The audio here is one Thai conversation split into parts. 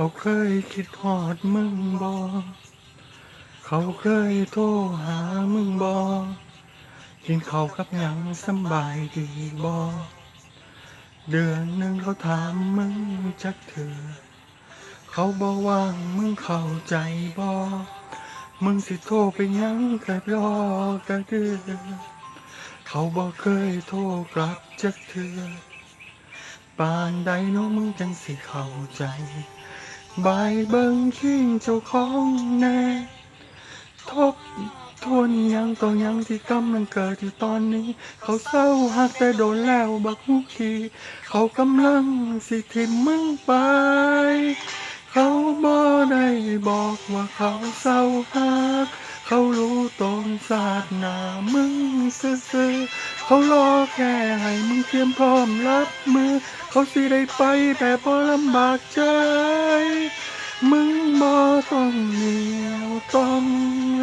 เขาเคยคิดหอดมึงบอเขาเคยโทรหามึงบอกินเขาวกับหยังสบายดีบอเดือนหนึ่งเขาถามมึงจักเถื่อเขาบอกว่างมึงเข้าใจบอมึงสิโทรไปยังกะรอกะเดือเขาบอกเคยโทรกลับจักเถื่อปานใดน้องมึงจังสิเข้าใจ บายเบิ่งขิงเจ้าของแน่ทบทวนยังต่อยังที่กำลังเกิดอยู่ตอนนี้ เขาเศร้าหักแต่โดนแล้วบักฮุกขีเขากำลังสิทิมมึงไป เขาบ่ได้บอกว่าเขาเศร้าหัก เขารู้ตนศาสนามึงซื่อๆเขารอแค่ให้มึงเตรียมพร้อมรับมือ เขาสิได้ไปแต่พอลำบากใจ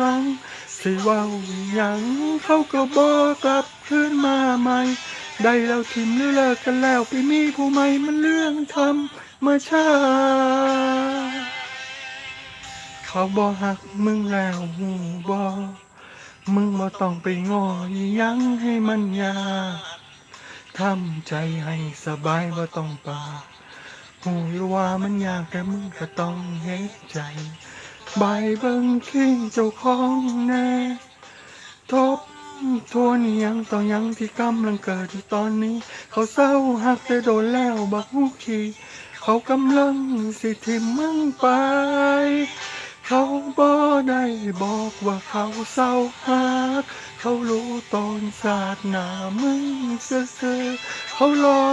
ลัง สิเว้าหยังเขาก็บอกกลับคืนมาใหม่ ได้แล้วทิมหรือเลิกกันแล้วไปมีผู้ใหม่มันเรื่องทำเมื่อชาเขาบ่หักมึงแล้วหูบ่มึงบ่ต้องไปงอยังให้มันยากทำใจให้สบายบ่ต้องปาหูว่ามันยากแต่มึงก็ต้องเฮ็ดใจ ใบเบิ่งคิงเจ้าของแน่ทบทวนยังต่อยังที่กำลังเกิดอยู่ตอนนี้ เขาเศร้าหักแต่โดนแล้วบักฮุกขีเขากำลังสิทิมมึงไป เขาบ่ได้บอกว่าเขาเศร้าหัก เขารู้ตอนศาสนามึงซื่อเขารอ